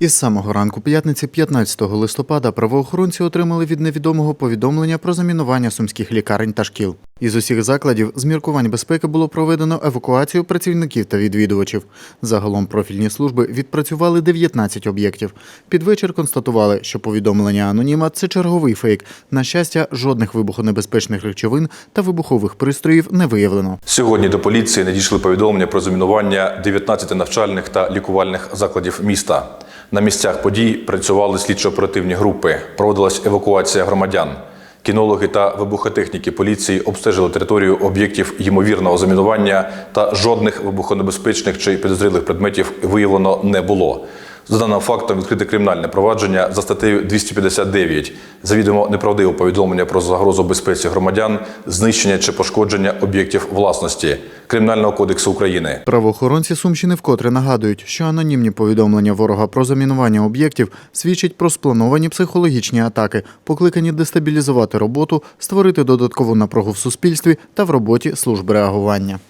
Із самого ранку п'ятниці, 15 листопада, правоохоронці отримали від невідомого повідомлення про замінування сумських лікарень та шкіл. Із усіх закладів з міркувань безпеки було проведено евакуацію працівників та відвідувачів. Загалом профільні служби відпрацювали 19 об'єктів. Під вечір констатували, що повідомлення аноніма це черговий фейк. На щастя, жодних вибухонебезпечних речовин та вибухових пристроїв не виявлено. Сьогодні до поліції надійшли повідомлення про замінування 19 навчальних та лікувальних закладів міста. На місцях подій працювали слідчо-оперативні групи, проводилась евакуація громадян. Кінологи та вибухотехніки поліції обстежили територію об'єктів ймовірного замінування та жодних вибухонебезпечних чи підозрілих предметів виявлено не було. За даним фактом відкрите кримінальне провадження за статтею 259 завідомо неправдиве повідомлення про загрозу безпеці громадян, знищення чи пошкодження об'єктів власності Кримінального кодексу України. Правоохоронці Сумщини вкотре нагадують, що анонімні повідомлення ворога про замінування об'єктів свідчать про сплановані психологічні атаки, покликані дестабілізувати роботу, створити додаткову напругу в суспільстві та в роботі служб реагування.